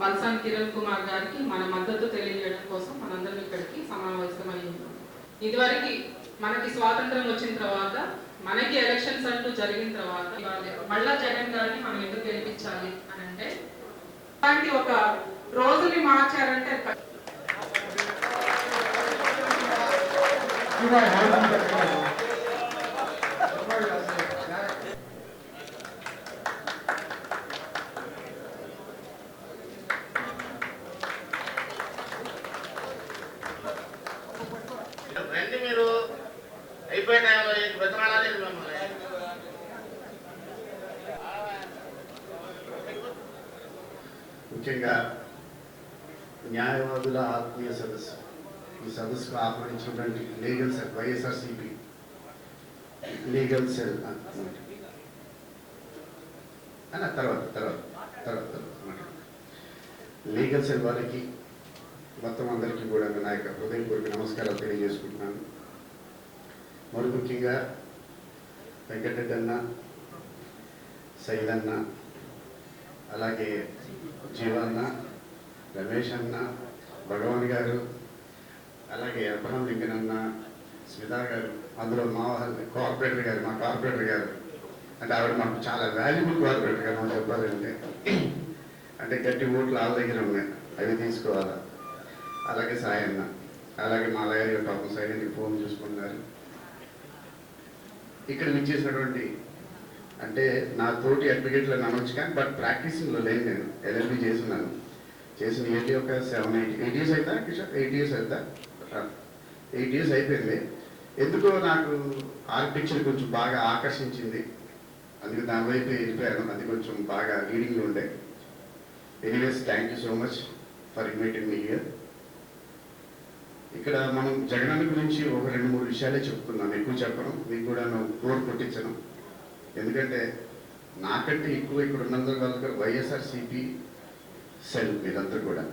బల్సాన్ కిరణ్ కుమార్ గారికి మన మద్దతు తెలియజేయడం కోసం మనందరం ఇక్కడికి సమావేశమై ఉన్నాం ఇదివరకు మనకి స్వాతంత్రం వచ్చిన తర్వాత మనకి ఎలక్షన్స్ అంటూ జరిగిన తర్వాత మళ్ళా జగన్ గారిని మనం ఎందుకు గెలిపించాలి అని అంటే అలాంటి ఒక రోజుని మార్చారంటే Thank you. ముఖ్యంగా న్యాయవాదుల ఆత్మీయ సదస్సు. ఈ సదస్సుకు ఆహ్వానించినటువంటి legal cell YSRCP legal cell అన్నమాట అన్న తర్వాత తర్వాత తర్వాత తర్వాత. లీగల్ సెల్ వారికి మొత్తం అందరికీ కూడా నా యొక్క హృదయపూర్వక నమస్కారాలు తెలియజేసుకుంటున్నాను. మరి ముఖ్యంగా వెంకటరెడ్డి అన్న శైలన్న అలాగే జీవన్న రమేష్ అన్న భగవాన్ గారు అలాగే అబ్రహం లింకన్ అన్న స్మితా గారు అందులో మా వాళ్ళ కార్పొరేటర్ గారు మా కార్పొరేటర్ గారు. అంటే ఆవిడ మాకు చాలా వాల్యుబుల్ కార్పొరేటర్ గారు మనం చెప్పాలంటే. అంటే గట్టి ఓట్లు వాళ్ళ దగ్గర ఉన్నాయి. అవి తీసుకోవాలా? అలాగే సాయన్న. అలాగే మా లాయర్ పాపం సైలెంట్కి ఫోన్ చూసుకున్నారు. ఇక్కడ విచ్చేసినటువంటి అంటే నా తోటి అడ్వకేట్లు అని అనొచ్చు కానీ బట్ ప్రాక్టీసింగ్లో లేను నేను. ఎల్ఎల్బి చేస్తున్నాను. చేసిన ఏంటి ఒక సెవెన్ ఎయిట్ ఎయిట్ ఇయర్స్ అవుతా కిషోర్? ఎయిట్ ఇయర్స్ అవుతా ఎయిట్ ఇయర్స్ అయిపోయింది. ఎందుకో నాకు ఆర్కిటెక్చర్ కొంచెం బాగా ఆకర్షించింది. అందుకే దాని వైపు వెళ్ళిపోయాను. అది కొంచెం బాగా రీడింగ్లో ఉండే. Anyways thank you so much for inviting me here ఇక్కడ మనం జగనన్న గురించి ఒక రెండు మూడు విషయాలే చెప్తున్నాను ఎక్కువ చెప్పను. మీకు కూడా నువ్వు కోర్ కొట్టించను. ఎందుకంటే నాకంటే ఎక్కువ ఇక్కడ ఉన్నందుకు వాళ్ళకి వైఎస్ఆర్సిపి సెల్ మీరందరూ కూడా.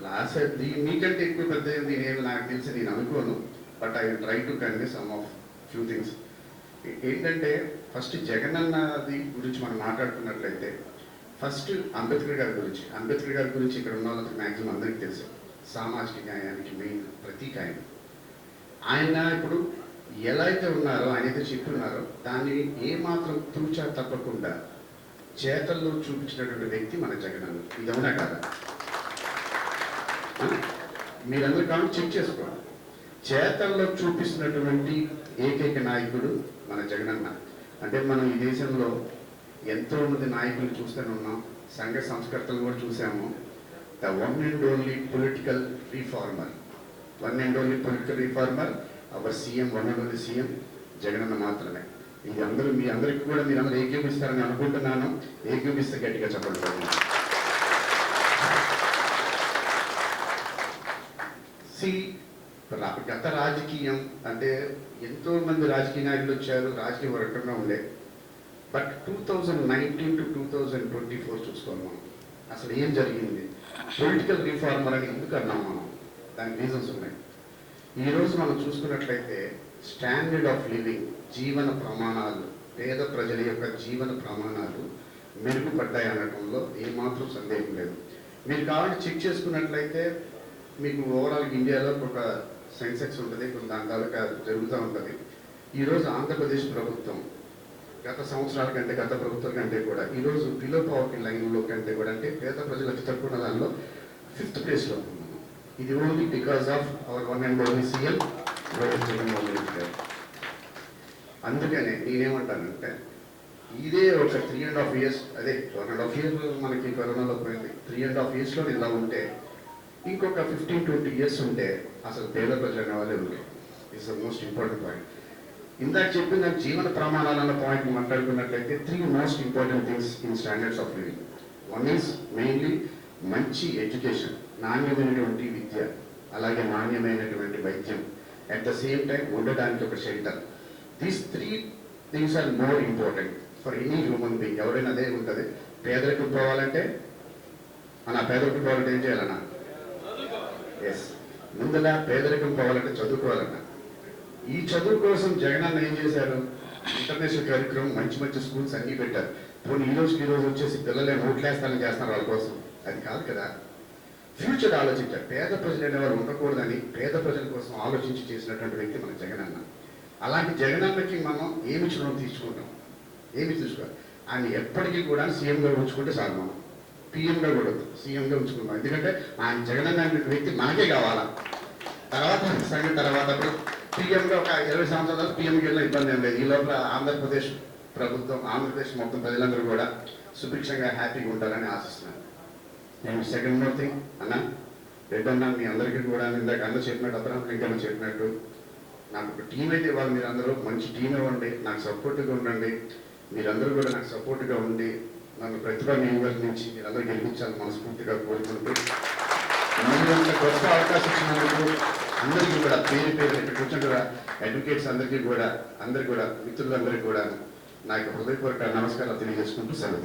లాస్ట్ దీ- మీకంటే ఎక్కువ పెద్ద నేనేమి నాకు తెలిసి నేను అనుకోను but I try to convey some of few things. ఏంటంటే ఫస్ట్ జగన్ అన్నది గురించి మనం మాట్లాడుకున్నట్లయితే ఫస్ట్ అంబేద్కర్ గారి గురించి అంబేద్కర్ గారి గురించి ఇక్కడ ఉన్న వాళ్ళకి మ్యాక్సిమం అందరికీ తెలుసు. సామాజిక న్యాయానికి మెయిన్ ప్రతీక ఆయన. ఆయన ఇప్పుడు ఎలా అయితే ఉన్నారో ఆయన అయితే చెప్తున్నారో దాన్ని ఏమాత్రం తూచా తప్పకుండా చేతల్లో చూపించినటువంటి వ్యక్తి మన జగన్ ఇది అవునా కదా? మీరందరూ కాదు చెక్ చేసుకోండి చేతల్లో చూపిస్తున్నటువంటి ఏకైక నాయకుడు మన జగనన్న. అంటే మనం ఈ దేశంలో ఎంతో మంది నాయకులు చూస్తూనే ఉన్నాం. సంఘ సంస్కర్తలు కూడా చూసాము. The one and only political reformer one and only political reformer our CM one and only CM Jagananna మాత్రమే ఇది అందరూ మీ అందరికి కూడా మీరు అందరూ ఏకీపిస్తారని అనుకుంటున్నాను ఏకీపిస్తే గట్టిగా చెప్పండి సి గత రాజకీయం అంటే ఎంతో మంది రాజకీయ నాయకులు వచ్చారు రాజకీయ వర్గంగా ఉండే but two thousand nineteen to two thousand twenty four చూసుకోవాలి మనం అసలు ఏం జరిగింది పొలిటికల్ రిఫార్మర్ అని ఎందుకు అన్నాం మనం దానికి రీజన్స్ ఉన్నాయి ఈ రోజు మనం చూసుకున్నట్లయితే స్టాండర్డ్ ఆఫ్ లివింగ్ జీవన ప్రమాణాలు పేద ప్రజల యొక్క జీవన ప్రమాణాలు మెరుగుపడ్డాయి అనడంలో ఏమాత్రం సందేహం లేదు. మీరు కావాలంటే చెక్ చేసుకున్నట్లయితే మీకు ఓవరాల్ ఇండియాలో ఒక సెన్సెక్స్ ఉంటుంది కొన్ని దాని జరుగుతూ ఉంటుంది. ఈరోజు ఆంధ్రప్రదేశ్ ప్రభుత్వం గత సంవత్సరాల కంటే గత ప్రభుత్వం కంటే కూడా ఈరోజు బిలో పవర్టీ లైన్లో కంటే కూడా అంటే పేద ప్రజలకు తక్కువ దానిలో ఫిఫ్త్ ప్లేస్లో ఉంది. ఇది only because of our one and only CM YS Jaganmohan Reddy గారు అందుకనే నేనేమంటానంటే ఇదే ఒక త్రీ అండ్ హాఫ్ ఇయర్స్ అదే వన్ అండ్ హాఫ్ ఇయర్స్ మనకి కరోనాలో పోయింది. త్రీ అండ్ హాఫ్ ఇయర్స్లో ఇలా ఉంటే ఇంకొక ఫిఫ్టీన్ ట్వంటీ ఇయర్స్ ఉంటే అసలు పేద ప్రజలు అనే వాళ్ళే ఉంటాయి it's the most important point ఇందాక చెప్పిన జీవన ప్రమాణాలు అన్న point మాట్లాడుకున్నట్లయితే three most important things in standards of living one is mainly మంచి ఎడ్యుకేషన్ నాణ్యమైనటువంటి విద్య అలాగే నాణ్యమైనటువంటి వైద్యం. అట్ ద సేమ్ టైం ఉండడానికి ఒక shelter these three things are more important for any human being ఎవరైనా అదే ఉంటుంది. పేదరికం పోవాలంటే మన పేదరికం పోవాలంటే ఏం చేయాలన్నా? ఎస్ ముందల పేదరికం పోవాలంటే చదువుకోవాలన్నా. ఈ చదువు కోసం జగనన్న ఏం చేశారు? ఇంటర్నేషనల్ కార్యక్రమం మంచి మంచి స్కూల్స్ అన్నీ పెట్టారు. పోనీ ఈ రోజుకి ఈ రోజు వచ్చేసి పిల్లలే ఓట్లేస్తానని చేస్తున్నారు వాళ్ళ కోసం? అది కాదు కదా. ఫ్యూచర్ ఆలోచించారు పేద ప్రజలు అనేవారు ఉండకూడదని పేద ప్రజల కోసం ఆలోచించి చేసినటువంటి వ్యక్తి మన జగనన్న. అలాంటి జగనన్నకి మనం ఏమి రుణం తీసుకుంటాం ఏమి తీసుకోవాలి ఆయన ఎప్పటికీ కూడా సీఎంగా ఉంచుకుంటే చాలు మనం. పిఎంగా కూడా సీఎంగా ఉంచుకుంటాం. ఎందుకంటే ఆయన జగనన్న అనే వ్యక్తి మనకే కావాలా? తర్వాత సంగతి తర్వాత పిఎంగా ఒక ఇరవై సంవత్సరాలు పిఎంకి వెళ్ళిన ఇబ్బంది ఏం లేదు. ఈ లోపల ఆంధ్రప్రదేశ్ ప్రభుత్వం ఆంధ్రప్రదేశ్ మొత్తం ప్రజలందరూ కూడా సుభిక్షంగా హ్యాపీగా ఉంటారని ఆశిస్తున్నాను. నేను సెకండ్ మోర్ థింగ్ అన్న రెడ్డన్న మీ అందరికీ కూడా ఇందాక అన్న చెప్పినట్టు అబ్రహం లింకన్ చెప్పినట్టు నాకు ఒక టీం అయితే ఇవ్వాలి మీరందరూ మంచి టీం ఇవ్వండి నాకు సపోర్ట్గా ఉండండి మీరందరూ కూడా నాకు సపోర్ట్గా ఉండి నన్ను ప్రతిభ యూనివర్సిటీ నుంచి మీరందరూ గెలిపించాలని మనస్ఫూర్తిగా కోరుకుంటూ కొత్త అవకాశం ఇచ్చినందుకు అందరికీ కూడా పేరు పేరు ఇక్కడ కూర్చుంటున్న అడ్వకేట్స్ అందరికీ కూడా అందరికీ కూడా మిత్రులందరికీ కూడా నా యొక్క హృదయపూర్వక నమస్కారాలు తెలియజేసుకుంటూ సెలవు.